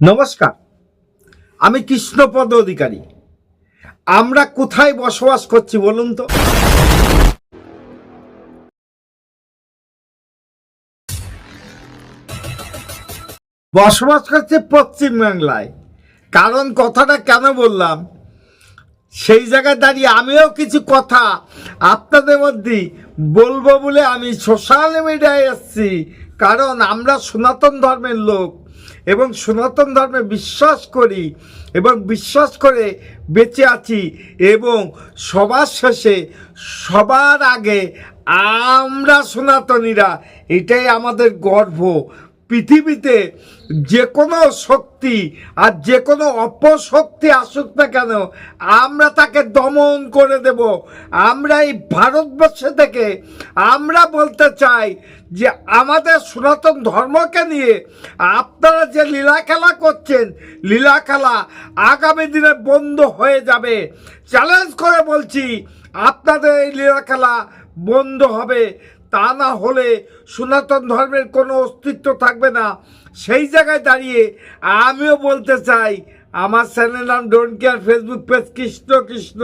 নমস্কার। আমি কৃষ্ণপদ অধিকারী। আমরা কোথায় বসবাস করছি বলুন তো? বসবাস করছি পশ্চিমবাংলায় কারণ কথাটা কেন বললাম? সেই জায়গায় দাঁড়িয়ে আমিও কিছু কথা আপনাদের মধ্যে বলব বলে আমি সোশ্যাল মিডিয়ায় এসেছি। কারণ আমরা সনাতন ধর্মের লোক। এবং সনাতন ধর্মে বিশ্বাস করি এবং বিশ্বাস করে বেঁচে আছি এবং সবার শেষে সবার আগে আমরা সনাতনীরা, এটাই আমাদের গর্ব। পৃথিবীতে যে কোনো শক্তি আর যে কোনো অপশক্তি আসুক না কেন, আমরা তাকে দমন করে দেব। আমরা এই ভারতবর্ষে থেকে আমরা বলতে চাই যে আমাদের সনাতন ধর্মকে নিয়ে আপনারা যে লীলা খেলা করছেন লীলা খেলা আগামী দিনে বন্ধ হয়ে যাবে। চ্যালেঞ্জ করে বলছি, আপনাদের এই লীলা খেলা বন্ধ হবে। তা না হলে সনাতন ধর্মের কোনো অস্তিত্ব থাকবে না। সেই জায়গায় দাঁড়িয়ে আমিও বলতে চাই, আমার চ্যানেল নাম don't care Facebook page Krishna Krishna.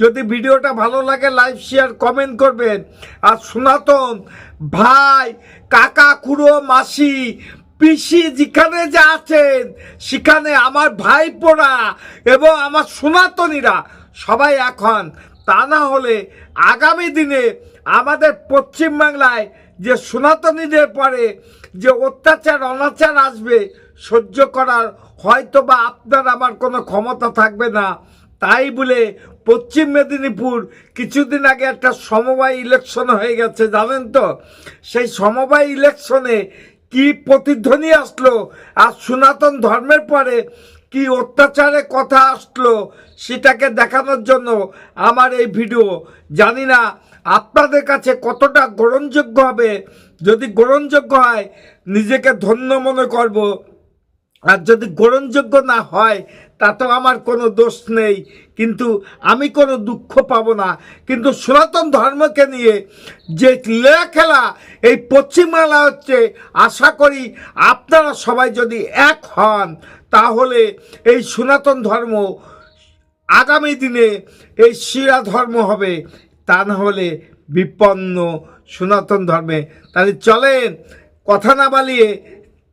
যদি ভিডিওটা ভালো লাগে লাইভ শেয়ার কমেন্ট করবেন। আর সনাতন ভাই, কাকা, খুড়ো, মাসি, পিসি যেখানে যা আছেন, সেখানে আমার ভাইপোরা এবং আমার সনাতনীরা সবাই এখন। তা না হলে আগামী দিনে আমাদের পশ্চিমবাংলায় যে সনাতনীদের পরে যে অত্যাচার, অনাচার আসবে, সহ্য করার হয়তো বা আপনার আমার কোনো ক্ষমতা থাকবে না। তাই বলে পশ্চিম মেদিনীপুর কিছুদিন আগে একটা সমবায় ইলেকশন হয়ে গেছে, জানেন তো? সেই সমবায় ইলেকশনে কি প্রতিধ্বনি আসলো আর সনাতন ধর্মের পরে কি অত্যাচারে কথা আসলো, সেটাকে দেখানোর জন্য আমার এই ভিডিও। জানি না আপনাদের কাছে কতটা গ্রহণযোগ্য হবে? যদি গ্রহণযোগ্য হয়, নিজেকে ধন্য মনে করব। আর যদি গ্রহণযোগ্য না হয় তাতেও আমার কোনো দোষ নেই। কিন্তু আমি কোনো দুঃখ পাবো না। কিন্তু সনাতন ধর্মকে নিয়ে যে খেলা এই পশ্চিমবাংলা হচ্ছে, আশা করি আপনারা সবাই যদি এক হন, তাহলে এই সনাতন ধর্ম আগামী দিনে এই শিরা ধর্ম হবে। তা না হলে বিপন্ন সনাতন ধর্মে। তাহলে চলেন কথা না বালিয়ে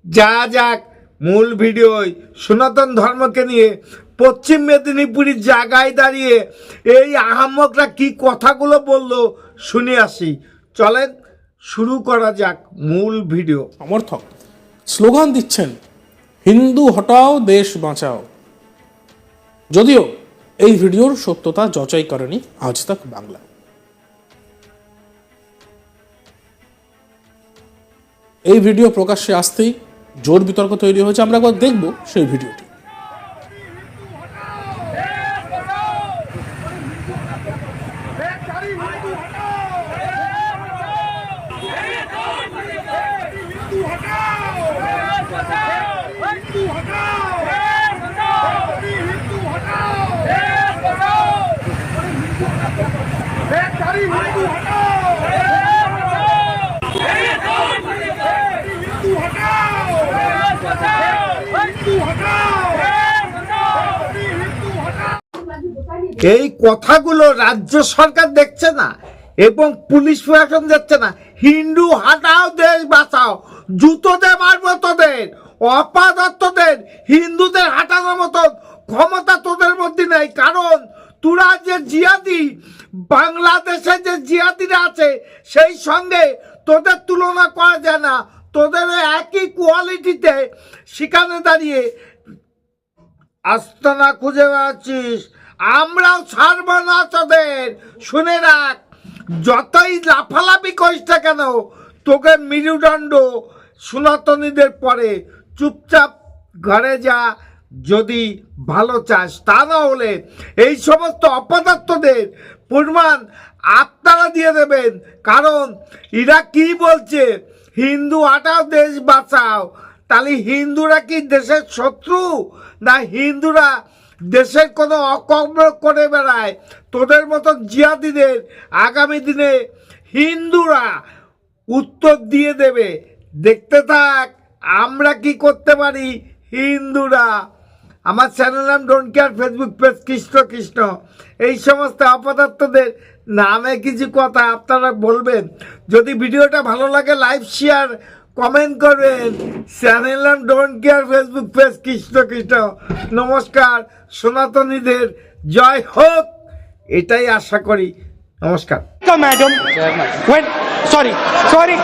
যা যাক মূল ভিডিওয় সনাতন ধর্মকে নিয়ে পশ্চিম মেদিনীপুরের জায়গায় দাঁড়িয়ে এই আহাম্মকরা কি কথাগুলো বলল শুনে আসি। চলেন শুরু করা যাক মূল ভিডিও। সমর্থক, স্লোগান দিচ্ছেন, হিন্দু হটাও, দেশ বাঁচাও। যদিও এই ভিডিওর সত্যতা যাচাই করেনি আজ তাক বাংলা। এই ভিডিও প্রকাশ্যে আসতেই জোর বিতর্ক তৈরি হয়েছে আমরা একবার দেখব সেই ভিডিওটি এই কথাগুলো রাজ্য সরকার দেখছে না এবং পুলিশ প্রশাসন দেখছে না। হিন্দু, হাটাও দেশ বাঁচাও, জুতো দে মারবো তোদের অপাদত্তদের হিন্দুদের হাঁটানোর মতো ক্ষমতা তোদের মধ্যে নেই। কারণ তোরা যে জিয়াদি, বাংলাদেশে যে জিয়াদিরা আছে, সেই সঙ্গে তোদের তুলনা করা যায় না। তোদের একই কোয়ালিটিতে সেখানে দাঁড়িয়ে আস্তানা খুঁজে বেড়াচ্ছিস। আমরাও ছাড়ব না তোদের শুনে রাখ, যতই লাফালাফি করিস না কেন, তোকে মেরুদণ্ড সনাতনীদের পরে চুপচাপ ঘরে যা, যদি ভালো চাস। তা না হলে এই সমস্ত অপদার্থদের প্রমাণ আপনারা দিয়ে দেবেন। কারণ এরা কি বলছে? হিন্দু আটাও দেশ বাঁচাও। তাহলে হিন্দুরা কি দেশের শত্রু? না হিন্দুরা দেশের কোনো অকর্ম করে বেড়ায়। তোদের মতো জিয়াদিদের আগামী দিনে হিন্দুরা উত্তর দিয়ে দেবে। দেখতে থাক, আমরা কি করতে পারি হিন্দুরা। আমার চ্যানেল নাম don't care, Facebook page Krishna Krishna. এই সমস্ত অপদার্থদের নামে কিছু কথা আপনারা বলবেন। যদি ভিডিওটা ভালো লাগে লাইভ শেয়ার কমেন্ট করবেন। চ্যানেল নাম don't care Facebook page Krishna Krishna. নমস্কার, সনাতনীদের জয় হোক। এটাই আশা করি। নমস্কার। Madam sorry sorry.